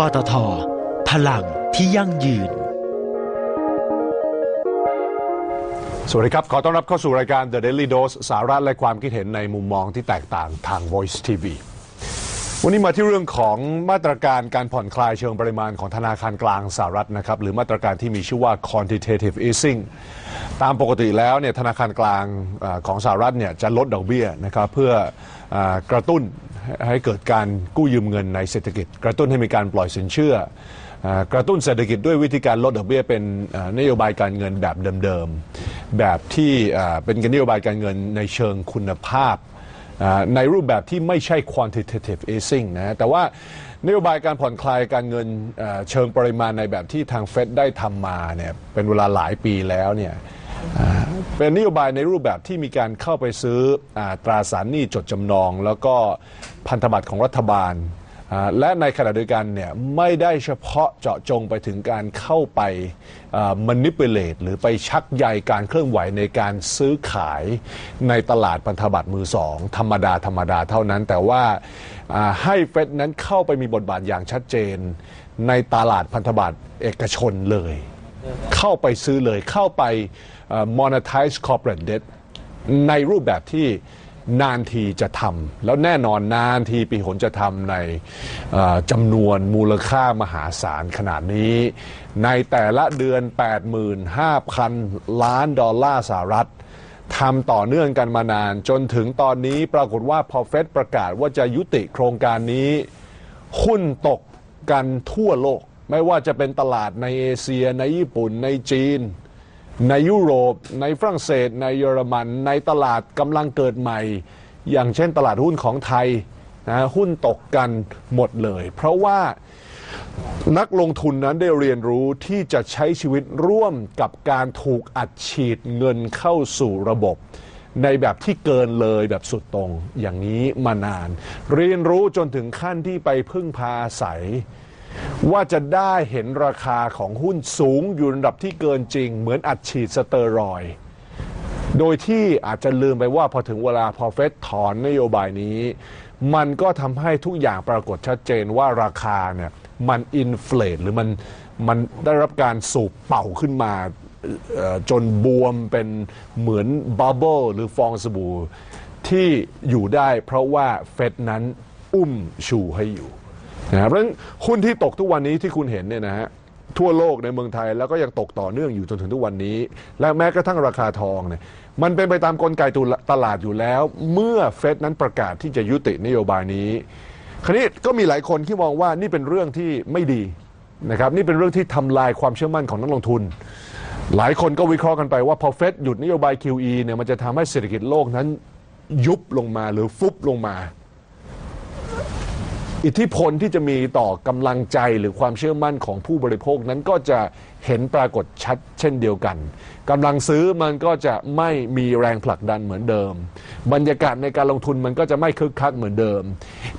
ปตท พลังที่ยั่งยืน สวัสดีครับ ขอต้อนรับเข้าสู่รายการ The Daily Dose สาระและความคิดเห็นในมุมมองที่แตกต่างทาง Voice TV วันนี้มาที่เรื่องของมาตรการการผ่อนคลายเชิงปริมาณของธนาคารกลางสหรัฐนะครับ หรือมาตรการที่มีชื่อว่า quantitative easing ตามปกติแล้วเนี่ยธนาคารกลางของสหรัฐเนี่ยจะลดดอกเบี้ยนะครับเพื่ออกระตุ้น ให้เกิดการกู้ยืมเงินในเศรษฐกิจ กระตุ้นให้มีการปล่อยสินเชื่อ กระตุ้นเศรษฐกิจด้วยวิธีการลดดอกเบี้ยเป็นนโยบายการเงินแบบเดิมๆ แบบที่เป็นนโยบายการเงินในเชิงคุณภาพ ในรูปแบบที่ไม่ใช่ quantitative easing นะแต่ว่านโยบายการผ่อนคลายการเงินเชิงปริมาณในแบบที่ทางเฟดได้ทำมาเนี่ยเป็นเวลาหลายปีแล้วเนี่ย เป็นนโยบายในรูปแบบที่มีการเข้าไปซื้ออตราสารหนี้จดจำนอง แล้วก็พันธบัตรของรัฐบาล และในขณะเดียวกันเนี่ยไม่ได้เฉพาะเจาะจงไปถึงการเข้าไปมันนิ p u l a t e หรือไปชักใยการเคลื่อนไหวในการซื้อขายในตลาดพันธบัตรมือสองธรรมดาธรรมดาเท่านั้น แต่ว่าให้เฟดนั้นเข้าไปมีบทบาทอย่างชัดเจน ในตลาดพันธบัตรเอกชนเลย เข้าไปซื้อเลยเข้าไป monetize corporate debt ในรูปแบบที่นานทีจะทำแล้วแน่นอนนานทีปีหนจะทำในจำนวนมูลค่ามหาศาลขนาดนี้ ในแต่ละเดือน 85,000 ล้านดอลลาร์สหรัฐทำต่อเนื่องกันมานานจนถึงตอนนี้ปรากฏว่าพอเฟดประกาศว่าจะยุติโครงการนี้ หุ้นตกกันทั่วโลก ไม่ว่าจะเป็นตลาดในเอเชียในญี่ปุ่นในจีน ในยุโรป ในฝรั่งเศส ในเยอรมัน ในตลาดกำลังเกิดใหม่ อย่างเช่นตลาดหุ้นของไทยนะหุ้นตกกันหมดเลย เพราะว่านักลงทุนนั้นได้เรียนรู้ที่จะใช้ชีวิตร่วมกับการถูกอัดฉีดเงินเข้าสู่ระบบ ในแบบที่เกินเลยแบบสุดตรงอย่างนี้มานาน เรียนรู้จนถึงขั้นที่ไปพึ่งพาอาศัย ว่าจะได้เห็นราคาของหุ้นสูงอยู่ระดับที่เกินจริง เหมือนอัดฉีดสเตอรอยโดยที่อาจจะลืมไปว่าพอถึงเวลาพอเฟดถอนนโยบายนี้ มันก็ทำให้ทุกอย่างปรากฏชัดเจนว่าราคาเนี่ยมันอินฟล e หรือมันมันได้รับการสูบเป่าขึ้นมาจนบวมเป็นเหมือนบับเบิลหรือฟองสบู่ที่อยู่ได้เพราะว่าเฟดนั้นอุ้มชูให้อยู่ นะครับเพราะฉะนั้นหุ้นที่ตกทุกวันนี้ที่คุณเห็นเนี่ยนะฮะทั่วโลกในเมืองไทยแล้วก็ยังตกต่อเนื่องอยู่จนถึงทุกวันนี้ และแม้กระทั่งราคาทองเนี่ยมันเป็นไปตามกลไกตลาดอยู่แล้ว เมื่อเฟดนั้นประกาศที่จะยุตินโยบายนี้ คราวนี้ก็มีหลายคนที่มองว่านี่เป็นเรื่องที่ไม่ดีนะครับนี่เป็นเรื่องที่ทำลายความเชื่อมั่นของนักลงทุน หลายคนก็วิเคราะห์กันไปว่าพอเฟดหยุดนโยบาย QE เนี่ยมันจะทำให้เศรษฐกิจโลกนั้นยุบลงมาหรือฟุบลงมา อิทธิพลที่จะมีต่อกำลังใจหรือความเชื่อมั่นของผู้บริโภคนั้นก็จะเห็นปรากฏชัดเช่นเดียวกันกำลังซื้อมันก็จะไม่มีแรงผลักดันเหมือนเดิม บรรยากาศในการลงทุนมันก็จะไม่คึกคักเหมือนเดิม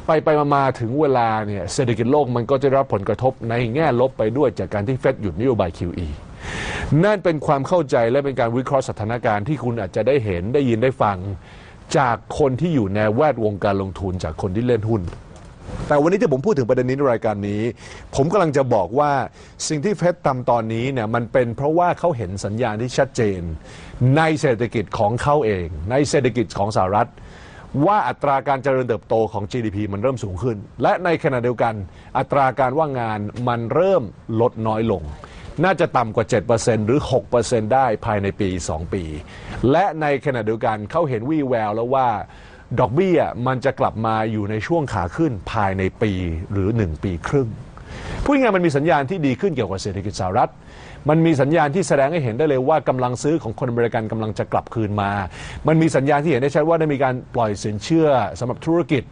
ไปไปมามาถึงเวลาเนี่ยเศรษฐกิจโลกมันก็จะรับผลกระทบในแง่ลบไปด้วยจากการที่เฟดหยุดนโยบาย QE นั่นเป็นความเข้าใจและเป็นการวิเคราะห์สถานการณ์ที่คุณอาจจะได้เห็นได้ยินได้ฟัง จากคนที่อยู่ในแวดวงการลงทุนจากคนที่เล่นหุ้น แต่วันนี้ที่ผมพูดถึงประเด็นนี้ในรายการนี้ ผมกำลังจะบอกว่าสิ่งที่เฟดทำตอนนี้เนี่ยมันเป็นเพราะว่าเขาเห็นสัญญาณที่ชัดเจน ในเศรษฐกิจของเขาเอง ในเศรษฐกิจของสหรัฐ ว่าอัตราการเจริญเติบโตของ GDP มันเริ่มสูงขึ้น และในขณะเดียวกัน อัตราการว่างงานมันเริ่มลดน้อยลงน่าจะต่ำกว่า 7%หรือ 6%ได้ภายในปี 2 ปี และในขณะเดียวกันเขาเห็นวี่แววแล้วว่า ดอกเบี้ยมันจะกลับมาอยู่ในช่วงขาขึ้นภายในปีหรือ 1 ปีครึ่งพูดง่ายมันมีสัญญาณที่ดีขึ้นเกี่ยวกับเศรษฐกิจสหรัฐ มันมีสัญญาณที่แสดงให้เห็นได้เลยว่ากำลังซื้อของคนอเมริกันกำลังจะกลับคืนมา มันมีสัญญาณที่เห็นได้ชัดว่าได้มีการปล่อยสินเชื่อสำหรับธุรกิจ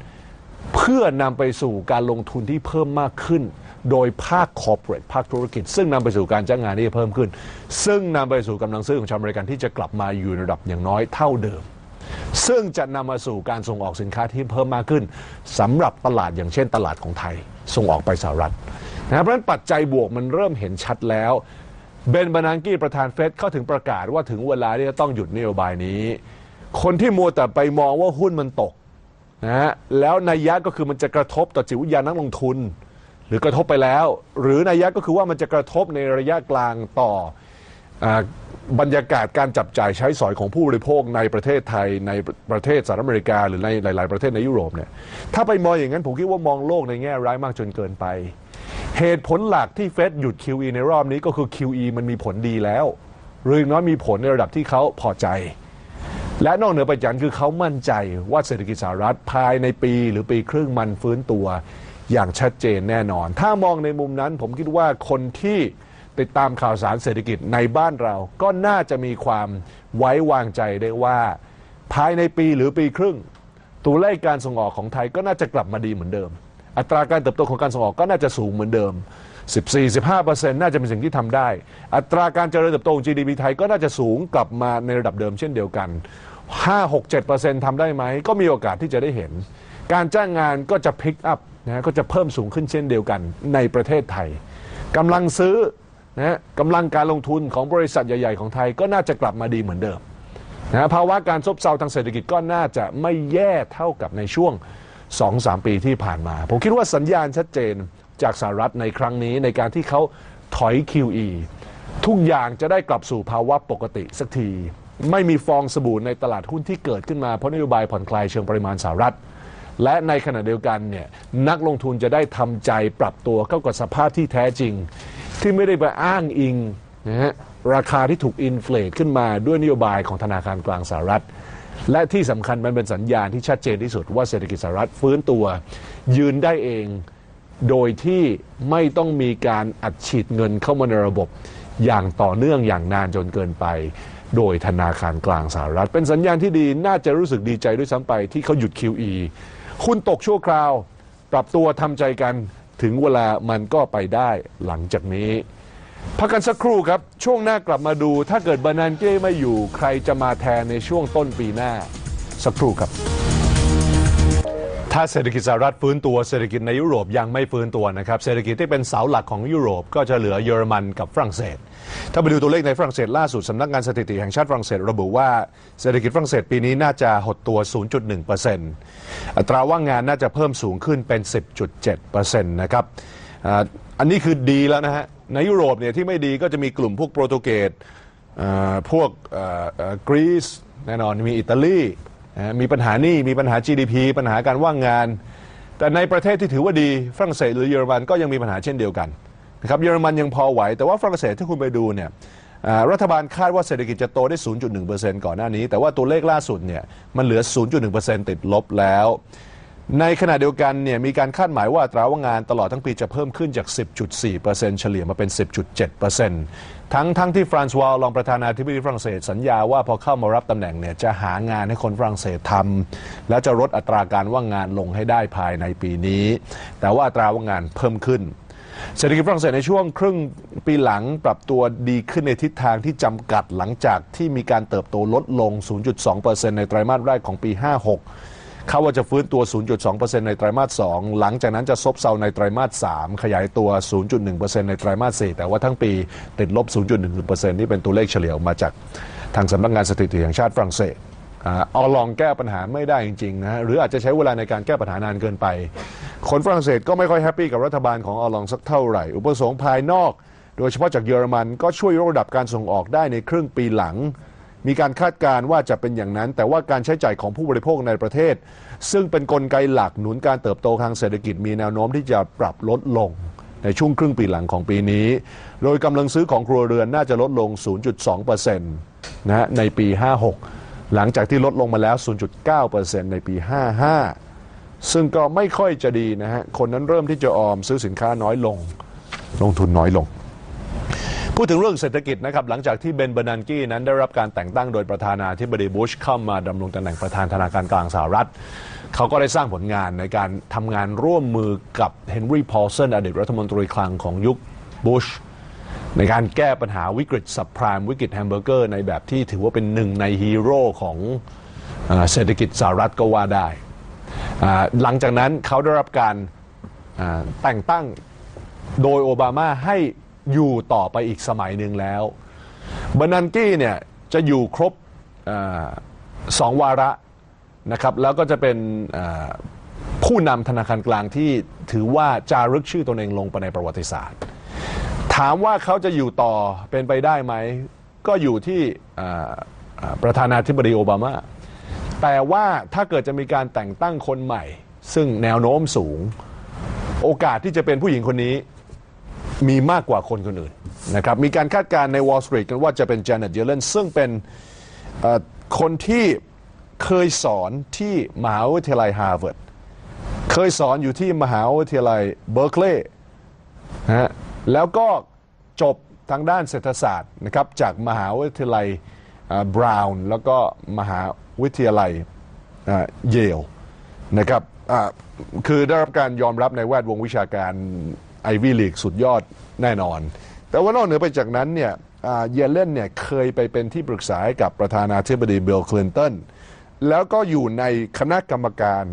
เพื่อนำไปสู่การลงทุนที่เพิ่มมากขึ้น โดยภาคคอร์เปอเรทภาคธุรกิจ ซึ่งนำไปสู่การจ้างงานที่เพิ่มขึ้น ซึ่งนำไปสู่กำลังซื้อของชาวอเมริกันที่จะกลับมาอยู่ในระดับอย่างน้อยเท่าเดิม ซึ่งจะนำมาสู่การส่งออกสินค้าที่เพิ่มมากขึ้นสำหรับตลาดอย่างเช่นตลาดของไทย ส่งออกไปสหรัฐนะครับเพราะฉะนั้นปัจจัยบวกมันเริ่มเห็นชัดแล้วเบนบานังกี้ประธานเฟดเข้าถึงประกาศว่าถึงเวลาที่จะต้องหยุดนโยบายนี้ คนที่มัวแต่ไปมองว่าหุ้นมันตกนะฮะแล้วนัยยะก็คือมันจะกระทบต่อจิตวิทยานักลงทุน หรือกระทบไปแล้ว หรือนัยยะก็คือว่ามันจะกระทบในระยะกลางต่ออ บรรยากาศการจับจ่ายใช้สอยของผู้บริโภคในประเทศไทยในประเทศสหรัฐอเมริกา หรือในหลาย ๆ ประเทศในยุโรปเนี่ยถ้าไปมองอย่างนั้นผมคิดว่ามองโลกในแง่ร้ายมากจนเกินไป เหตุผลหลักที่เฟดหยุด QE ในรอบนี้ก็คือ QE มันมีผลดีแล้ว หรือน้อยมีผลในระดับที่เขาพอใจ และนอกเหนือไปจากนั้นคือเขามั่นใจว่าเศรษฐกิจสหรัฐภายในปีหรือปีครึ่งมันฟื้นตัวอย่างชัดเจนแน่นอน ถ้ามองในมุมนั้นผมคิดว่าคนที่ ติดตามข่าวสารเศรษฐกิจในบ้านเรา ก็น่าจะมีความไว้วางใจได้ว่า ภายในปีหรือปีครึ่ง ตัวเลขการส่งออกของไทยก็น่าจะกลับมาดีเหมือนเดิม อัตราการเติบโตของการส่งออกก็น่าจะสูงเหมือนเดิม 14-15%น่าจะเป็นสิ่งที่ทำได้ อัตราการเจริญเติบโตของ GDP ไทยก็น่าจะสูงกลับมาในระดับเดิมเช่นเดียวกัน 5-6-7%ทำได้ไหมก็มีโอกาสที่จะได้เห็น การจ้างงานก็จะพิกอัพนะก็จะเพิ่มสูงขึ้นเช่นเดียวกันในประเทศไทยกำลังซื้อ นะกำลังการลงทุนของบริษัทใหญ่ ๆ ของไทยก็น่าจะกลับมาดีเหมือนเดิมนะฮะภาวะการซบเซาทางเศรษฐกิจก็น่าจะไม่แย่เท่ากับในช่วง 2-3 ปีที่ผ่านมา ผมคิดว่าสัญญาณชัดเจนจากสหรัฐในครั้งนี้ในการที่เขาถอย QE ทุกอย่างจะได้กลับสู่ภาวะปกติสักที ไม่มีฟองสบู่ในตลาดหุ้นที่เกิดขึ้นมาเพราะนโยบายผ่อนคลายเชิงปริมาณสหรัฐ และในขณะเดียวกันเนี่ยนักลงทุนจะได้ทำใจปรับตัวเข้ากับสภาพที่แท้จริง ที่ไม่ได้ไปอ้างอิงนะฮะราคาที่ถูกอินฟล t ขึ้นมาด้วยนโยบายของธนาคารกลางสหรัฐ และที่สำคัญมันเป็นสัญญาณที่ชัดเจนที่สุดว่าเศรษฐกิจสหรัฐฟื้นตัว ยืนได้เองโดยที่ไม่ต้องมีการอัดฉีดเงินเข้ามาในระบบอย่างต่อเนื่องอย่างนานจนเกินไป โดยธนาคารกลางสหรัฐ เป็นสัญญาณที่ดีน่าจะรู้สึกดีใจด้วยซ้ำไปที่เขาหยุด QE หุ้นตกชั่วคราว ปรับตัวทำใจกัน ถึงเวลามันก็ไปได้หลังจากนี้ พักกันสักครู่ครับ ช่วงหน้ากลับมาดู ถ้าเกิดบานานเก้ไม่อยู่ใครจะมาแทนในช่วงต้นปีหน้า สักครู่ครับ ถ้าเศรษฐกิจสหรัฐฟื้นตัวเศรษฐกิจในยุโรปยังไม่ฟื้นตัวนะครับเศรษฐกิจที่เป็นเสาหลักของยุโรปก็จะเหลือเยอรมันกับฝรั่งเศส ถ้าไปดูตัวเลขในฝรั่งเศสล่าสุดสำนักงานสถิติแห่งชาติฝรั่งเศสระบุว่าเศรษฐกิจฝรั่งเศสปีนี้น่าจะหดตัว 0.1%อัตราว่างงานน่าจะเพิ่มสูงขึ้นเป็น 10.7%นะครับอันนี้คือดีแล้วนะฮะในยุโรปเนี่ยที่ไม่ดีก็จะมีกลุ่มพวกโปรตุเกสพวกกรีซแน่นอนมีอิตาลี นะมีปัญหาหนี้มีปัญหา GDP ปัญหาการว่างงาน แต่ในประเทศที่ถือว่าดีฝรั่งเศสหรือเยอรมันก็ยังมีปัญหาเช่นเดียวกันนะครับเยอรมันยังพอไหว แต่ว่าฝรั่งเศสที่คุณไปดูเนี่ยรัฐบาลคาดว่าเศรษฐกิจจะโตได้ 0.1%ก่อนหน้านี้ แต่ว่าตัวเลขล่าสุดเนี่ยมันเหลือ 0.1%ติดลบแล้ว ในขณะเดียวกันเนี่ยมีการคาดหมายว่าอัตราว่างงานตลอดทั้งปีจะเพิ่มขึ้นจาก 10.4%เฉลี่ยมาเป็น 10.7%ทั้งทั้งที่ฟรานซ์วาลรองประธานาธิบดีฝรั่งเศสสัญญาว่าพอเข้ามารับตำแหน่งเนี่ยจะหางานให้คนฝรั่งเศสทำและจะลดอัตราการว่างงานลงให้ได้ภายในปีนี้ แต่ว่าอัตราว่างงานเพิ่มขึ้นเศรษฐกิจฝรั่งเศสในช่วงครึ่งปีหลังปรับตัวดีขึ้นในทิศทางที่จำกัดหลังจากที่มีการเติบโตลดลง 0.2%ในไตรมาสแรกของปี 56 คาดว่าจะฟื้นตัว 0.2%ในไตรมาส 2 หลังจากนั้นจะซบเซาในไตรมาส 3 ขยายตัว 0.1%ในไตรมาส 4 แต่ว่าทั้งปีติดลบ 0.1%นี่เป็นตัวเลขเฉลี่ยออกมาจากทางสำนักงานสถิติแห่งชาติฝรั่งเศสอาเอาลองแก้ปัญหาไม่ได้จริงๆนะฮะหรืออาจจะใช้เวลาในการแก้ปัญหานานเกินไป คนฝรั่งเศสก็ไม่ค่อยแฮปปี้กับรัฐบาลของออลองสักเท่าไหร่ อุปสงค์ภายนอก โดยเฉพาะจากเยอรมันก็ช่วยยกระดับการส่งออกได้ในครึ่งปีหลัง มีการคาดการณ์ว่าจะเป็นอย่างนั้น แต่ว่าการใช้จ่ายของผู้บริโภคในประเทศ ซึ่งเป็นนกลไกหลักหนุนการเติบโตทางเศรษฐกิจมีแนวโน้มที่จะปรับลดลงในช่วงครึ่งปีหลังของปีนี้ โดยกำลังซื้อของครัวเรือนน่าจะลดลง 0.2%นะฮะในปี 56 หลังจากที่ลดลงมาแล้ว 0.9%ในปี 55 ซึ่งก็ไม่ค่อยจะดีนะฮะ คนนั้นเริ่มที่จะออมซื้อสินค้าน้อยลง ลงทุนน้อยลง พูดถึงเรื่องเศรษฐกิจนะครับหลังจากที่เบนเบอร์นันกี้นั้นได้รับการแต่งตั้งโดยประธานาธิบดีบุชเข้ามาดำรงตำแหน่งประธานธนาคารกลางสหรัฐ เขาก็ได้สร้างผลงานในการทำงานร่วมมือกับเฮนรี่พอลสันอดีตรัฐมนตรีคลังของยุคบุชในการแก้ปัญหาวิกฤตสับพรามวิกฤตแฮมเบอร์เกอร์ในแบบที่ถือว่าเป็นหนึ่งในฮีโร่ของเศรษฐกิจสหรัฐก็ว่าได้ หลังจากนั้นเขาได้รับการแต่งตั้งโดยโอบามาให้ อยู่ต่อไปอีกสมัยหนึ่งแล้วบนันกี้เนี่ยจะอยู่ครบอสองวาระนะครับแล้วก็จะเป็นผู้นำธนาคารกลางที่ถือว่าจารึกชื่อตนเองลงไปในประวัติศาสตร์ ถามว่าเขาจะอยู่ต่อเป็นไปได้ไหม ก็อยู่ที่ประธานาธิบดีโอบามา แต่ว่าถ้าเกิดจะมีการแต่งตั้งคนใหม่ ซึ่งแนวโน้มสูง โอกาสที่จะเป็นผู้หญิงคนนี้ มีมากกว่าคนคนอื่นนะครับมีการคาดการณ์ใน Wall Street กันว่าจะเป็น Janet Yellen ซึ่งเป็นคนที่เคยสอนที่มหาวิทยาลัยฮาร์วาร์ดเคยสอนอยู่ที่มหาวิทยาลัยเบอร์เคลย์นะฮะแล้วก็จบทางด้านเศรษฐศาสตร์นะครับจากมหาวิทยาลัยบราวน์แล้วก็มหาวิทยาลัยเยลนะครับคือได้รับการยอมรับในแวดวงวิชาการ ไอวี่ลีกสุดยอดแน่นอน แต่ว่านอกเหนือไปจากนั้นเนี่ยเยเลนเนี่ยเคยไปเป็นที่ปรึกษาให้กับประธานาธิบดีบิลคลินตันแล้วก็อยู่ในคณะกรรมการ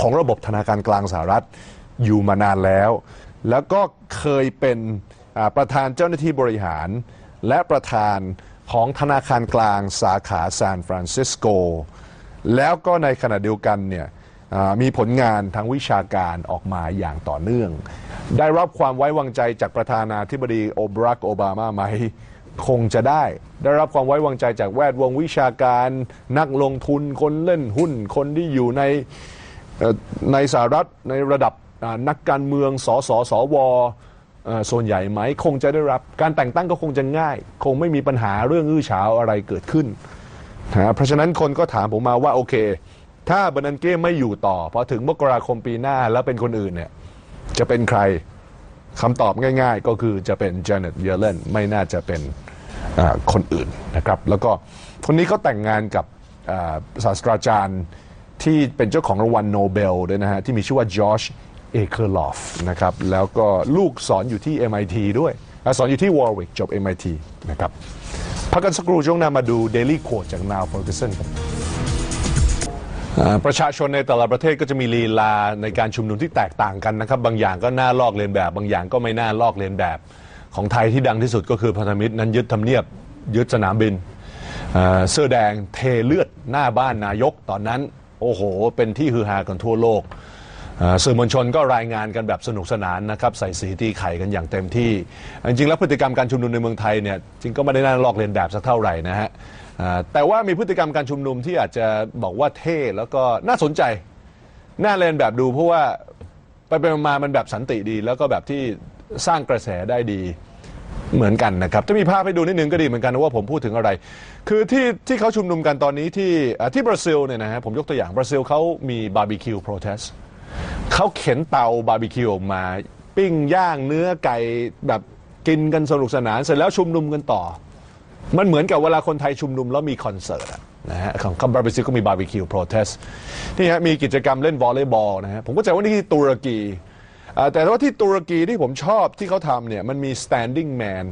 ของระบบธนาคารกลางสหรัฐอยู่มานานแล้ว แล้วก็เคยเป็นประธานเจ้าหน้าที่บริหาร และประธานของธนาคารกลางสาขาซานฟรานซิสโก แล้วก็ในขณะเดียวกันเนี่ย มีผลงานทางวิชาการออกมาอย่างต่อเนื่อง ได้รับความไว้วางใจจากประธานาธิบดีโอบรักโอบามาไหมคงจะได้ ได้รับความไว้วางใจจากแวดวงวิชาการนักลงทุนคนเล่นหุ้น คนที่อยู่ในในสหรัฐในระดับนักการเมืองสสสวเอ่อส่วนใหญ่ไหมคงจะได้รับการแต่งตั้งก็คงจะง่าย คงไม่มีปัญหาเรื่องอื้อฉาวอะไรเกิดขึ้นนะเพราะฉะนั้นคนก็ถามผมมาว่าโอเค ถ้าเบันันเก้ไม่อยู่ต่อพอถึงมกราคมปีหน้าแล้วเป็นคนอื่นเนี่ย จะเป็นใครคำตอบง่าย ๆ ก็คือจะเป็น Janet Yellen ไม่น่าจะเป็นคนอื่นนะครับ แล้วก็คนนี้เขาแต่งงานกับศาสตราจารย์ที่เป็นเจ้าของรางวัลโนเบลด้วยนะฮะ ที่มีชื่อว่าจอร์จเอเคอร์ลอฟนะครับ แล้วก็ลูกสอนอยู่ที่ MIT ด้วยอสอนอยู่ที่ Warwick จบ MIT นะครับพักกันสักครู่ช่วงหน้ามาดู Daily Quote จาก Now Ferguson ครับอ่า ประชาชนในแต่ละประเทศก็จะมีลีลาในการชุมนุมที่แตกต่างกันนะครับ บางอย่างก็น่าลอกเลียนแบบ บางอย่างก็ไม่น่าลอกเลียนแบบ ของไทยที่ดังที่สุดก็คือพันธมิตรนั้นยึดทำเนียบยึดสนามบินเสื้อแดงเทเลือดหน้าบ้านนายกตอนนั้น โอ้โห เป็นที่ฮือฮากันทั่วโลกสื่อมวลชนก็รายงานกันแบบสนุกสนานนะครับใส่สีตีไข่กันอย่างเต็มที่ จริงๆแล้วพฤติกรรมการชุมนุมในเมืองไทยเนี่ยจริงก็ไม่ได้น่าลอกเลียนแบบสักเท่าไหร่นะฮะ อ่อแต่ว่ามีพฤติกรรมการชุมนุมที่อาจจะบอกว่าเท่แล้วก็น่าสนใจ น่าเรียนแบบดูเพราะว่าไปไปมาๆมันแบบสันติดี แล้วก็แบบที่สร้างกระแสได้ดีเหมือนกันนะครับจะมีภาพให้ดูนิดนึงก็ดีเหมือนกันนะว่าผมพูดถึงอะไร คือที่ที่เขาชุมนุมกันตอนนี้ที่อ่าที่บราซิลเนี่ยนะฮะผมยกตัวอย่างบราซิลเขามีบาร์บีคิวโปรเทสเขาเข็นเตาบาร์บีคิวออกมาปิ้งย่างเนื้อไก่แบบกินกันสนุกสนานเสร็จแล้วชุมนุมกันต่อ มันเหมือนกับเวลาคนไทยชุมนุมแล้วมีคอนเสิร์ตอะนะฮะของบาร์บีคิก็มีบาร์บีคิวโปรเทสนี่ฮะมีกิจกรรมเล่นวอลเลย์บอลนะฮะผมก็จะว่านี่ที่ตุรกีแต่ว่าที่ตุรกีที่ผมชอบที่เขาทำเนี่ยมันมี standing man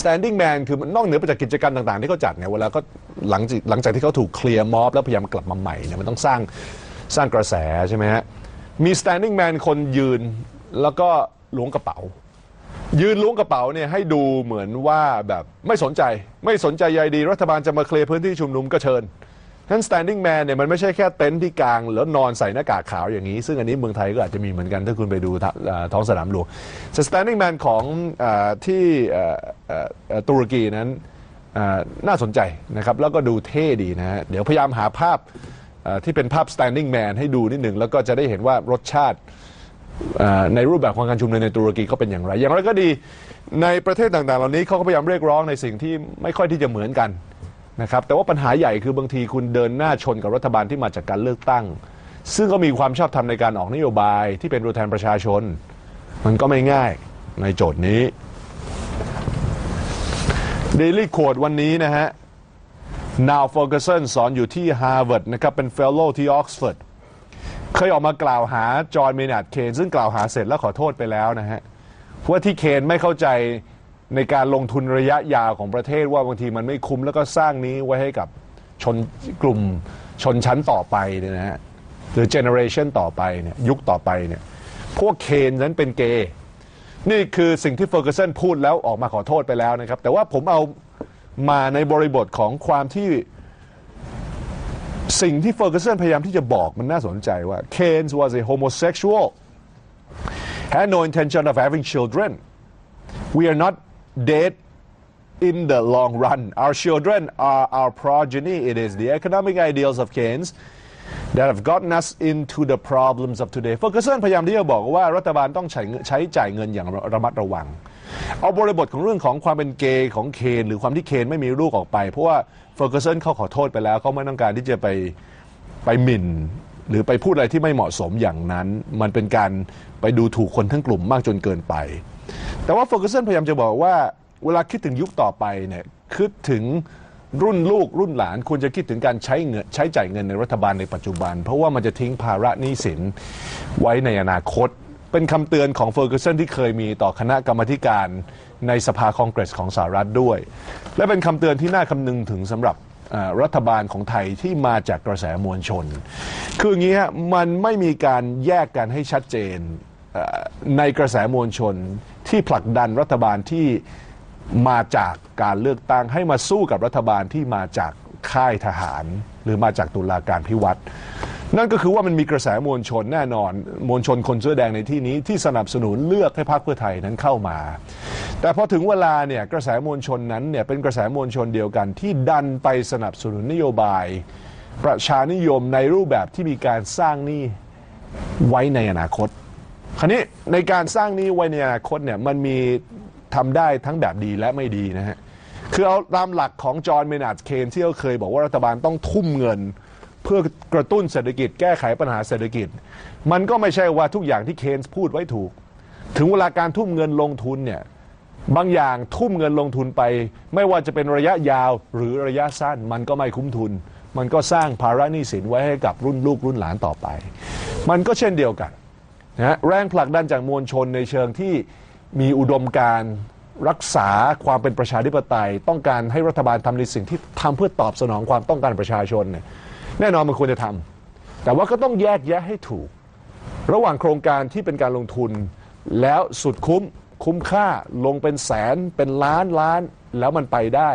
standing man คือมันนอกเหนือไปจากกิจกรรมต่างๆ ที่เขาจัดเนี่ยเวลาก็หลังจากหลังจากที่เขาถูกเคลียร์ม็อบแล้วพยายามกลับมาใหม่เนี่ยมันต้องสร้างสร้างกระแสใช่ไหมฮะมี standing man คนยืนแล้วก็ล้วงกระเป๋า ยืนล้วงกระเป๋าเนี่ยให้ดูเหมือนว่าแบบไม่สนใจไม่สนใจใยดี รัฐบาลจะมาเคลียร์พื้นที่ชุมนุมก็เชิญนั้น standing man เนี่ยมันไม่ใช่แค่เต็นท์ที่กลาง แล้วนอนใส่หน้ากากขาวอย่างนี้ ซึ่งอันนี้เมืองไทยก็อาจจะมีเหมือนกันถ้าคุณไปดูท้องสนามหลวง standing man ของอที่ตุรกีนั้นน่าสนใจนะครับแล้วก็ดูเท่ดีนะฮะเดี๋ยวพยายามหาภาพที่เป็นภาพ standing man ให้ดูนิดหนึ่งแล้วก็จะได้เห็นว่ารสชาติ ในรูปแบบของการชุมนุมในตุรกีเขาเป็นอย่างไร อย่างไรก็ดีในประเทศต่างๆ เหล่านี้เขาก็พยายามเรียกร้องในสิ่งที่ไม่ค่อยที่จะเหมือนกันนะครับแต่ว่าปัญหาใหญ่คือบางทีคุณเดินหน้าชนกับรัฐบาลที่มาจากการเลือกตั้ง ซึ่งก็มีความชอบธรรมในการออกนโยบายที่เป็นตัวแทนประชาชน มันก็ไม่ง่ายในโจทย์นี้ Daily Quote วันนี้นะฮะ Now Ferguson สอนอยู่ที่ Harvard นะครับเป็น Fellow ที่ Oxford เคยออกมากล่าวหาจอห์นเมนาร์ดเคนซึ่งกล่าวหาเสร็จแล้วขอโทษไปแล้วนะฮะว่าที่เคนไม่เข้าใจในการลงทุนระยะยาวของประเทศว่าบางทีมันไม่คุ้มแล้วก็สร้างนี้ไว้ให้กับชนกลุ่มชนชั้นต่อไปเนี่ยนะฮะหรือเจเนอเรชันต่อไปเนี่ยยุคต่อไปเนี่ยพวกเคนนั้นเป็นเกย์นี่คือสิ่งที่เฟอร์ก s สันพูดแล้วออกมาขอโทษไปแล้วนะครับ แต่ว่าผมเอามาในบริบทของความที่ สิ่งที่เฟอร์ก s สันพยายามที่จะบอกมันน่าสนใจว่า Keynes was a homosexual had no intention of having children we are not dead in the long run our children are our progeny it is the economic ideals of Keynes that have gotten us into the problems of today เฟอร์ก s สันพยายามที่จะบอกว่ารัฐบาลต้องใช้ใช้จ่ายเงินอย่างระมัดระวัง เอาบริบทของเรื่องของความเป็นเกย์ของเคนหรือความที่เคนไม่มีลูกออกไป เพราะว่าเฟอร์ก s สันเขาขอโทษไปแล้วเขาไม่ต้องการที่จะไปไปหมิ่น หรือไปพูดอะไรที่ไม่เหมาะสมอย่างนั้น มันเป็นการไปดูถูกคนทั้งกลุ่มมากจนเกินไป แต่ว่าเฟอร์ก s สันพยายามจะบอกว่าเวลาคิดถึงยุคต่อไปเนี่ยคิดถึงรุ่นลูกรุ่นหลานควรจะคิดถึงการใช้เงินใช้จ่ายเงินในรัฐบาลในปัจจุบัน เพราะว่ามันจะทิ้งภาระหนี้สินไว้ในอนาคต เป็นคำเตือนของเฟอร์ก s สันที่เคยมีต่อคณะกรรมการในสภาคองเกรสของสหรัฐด้วย และเป็นคำเตือนที่น่าคำนึงถึงสำหรับรัฐบาลของไทยที่มาจากกระแสมวลชน คืออย่างนี้ฮะมันไม่มีการแยกกันให้ชัดเจนในกระแสมวลชนที่ผลักดันรัฐบาลที่มาจากการเลือกตั้งให้มาสู้กับรัฐบาลที่มาจากค่ายทหาร หรือมาจากตุลาการพิวัตร นั่นก็คือว่ามันมีกระแสมวลชนแน่นอน มวลชนคนเสื้อแดงในที่นี้ที่สนับสนุนเลือกให้พรรคเพื่อไทยนั้นเข้ามา แต่พอถึงเวลาเนี่ยกระแสมวลชนนั้นเนี่ยเป็นกระแสมวลชนเดียวกันที่ดันไปสนับสนุนนโยบาย ประชานิยมในรูปแบบที่มีการสร้างหนี้ไว้ในอนาคต คราวนี้ในการสร้างหนี้ไว้ในอนาคตเนี่ยมันมีทำได้ทั้งแบบดีและไม่ดีนะฮะคือเอาตามหลักของจอห์นเมนาร์ดเคนที่เขาเคยบอกว่ารัฐบาลต้องทุ่มเงิน เพื่อกระตุ้นเศรษฐกิจแก้ไขปัญหาเศรษฐกิจ มันก็ไม่ใช่ว่าทุกอย่างที่เคนพูดไว้ถูก ถึงเวลาการทุ่มเงินลงทุนเนี่ยบางอย่างทุ่มเงินลงทุนไป ไม่ว่าจะเป็นระยะยาวหรือระยะสั้น มันก็ไม่คุ้มทุน มันก็สร้างภาระหนี้สินไว้ให้กับรุ่นลูกรุ่นหลานต่อไป มันก็เช่นเดียวกันนะแรงผลักดันจากมวลชนในเชิงที่มีอุดมการรักษาความเป็นประชาธิปไตย ต้องการให้รัฐบาลทำในสิ่งที่ทำเพื่อตอบสนองความต้องการประชาชนเนี่ย แน่นอนมันควรจะทำแต่ว่าก็ต้องแยกแยะให้ถูก ระหว่างโครงการที่เป็นการลงทุน แล้วสุดคุ้มคุ้มค่าลงเป็นแสนเป็นล้านล้านแล้วมันไปได้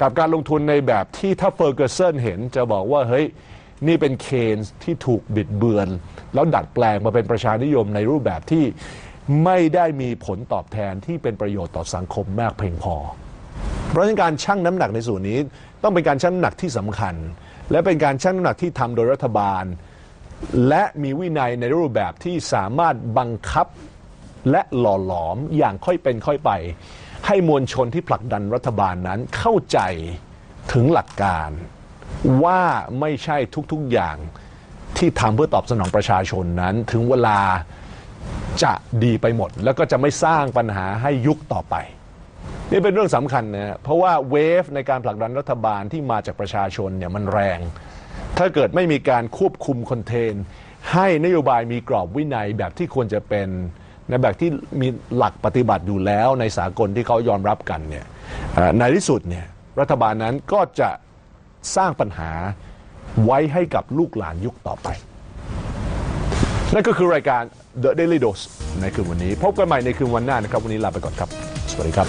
กับการลงทุนในแบบที่ถ้าเฟอร์เกอร์เซนเห็นจะบอกว่าเฮ้ยนี่เป็นเคนส์ที่ถูกบิดเบือน แล้วดัดแปลงมาเป็นประชานิยมในรูปแบบที่ไม่ได้มีผลตอบแทนที่เป็นประโยชน์ต่อสังคมมากเพียงพอ เพราะฉะนั้นการชั่งน้ำหนักในส่วนนี้ต้องเป็นการชั่งน้ำหนักที่สำคัญ และเป็นการชั่งน้ำหนักที่ทำโดยรัฐบาล และมีวินัยในรูปแบบที่สามารถบังคับและหล่อหลอมอย่างค่อยเป็นค่อยไป ให้มวลชนที่ผลักดันรัฐบาลนั้นเข้าใจถึงหลักการว่าไม่ใช่ทุกๆอย่างที่ทำเพื่อตอบสนองประชาชนนั้น ถึงเวลาจะดีไปหมด แล้วก็จะไม่สร้างปัญหาให้ยุคต่อไป นี่เป็นเรื่องสำคัญนะเพราะว่าเวฟในการผลักดันรัฐบาลที่มาจากประชาชนเนี่ยมันแรง ถ้าเกิดไม่มีการควบคุมคอนเทนให้นโยบายมีกรอบวินัยแบบที่ควรจะเป็นในแบบที่มีหลักปฏิบัติอยู่แล้วในสากลที่เขายอมรับกันเนี่ยในที่สุดเนี่ยรัฐบาลนั้นก็จะสร้างปัญหาไว้ให้กับลูกหลานยุคต่อไป นั่นก็คือรายการ The Daily Dose ในคืนวันนี้ พบกันใหม่ในคืนวันหน้านะครับ วันนี้ลาไปก่อนครับ สวัสดีครับ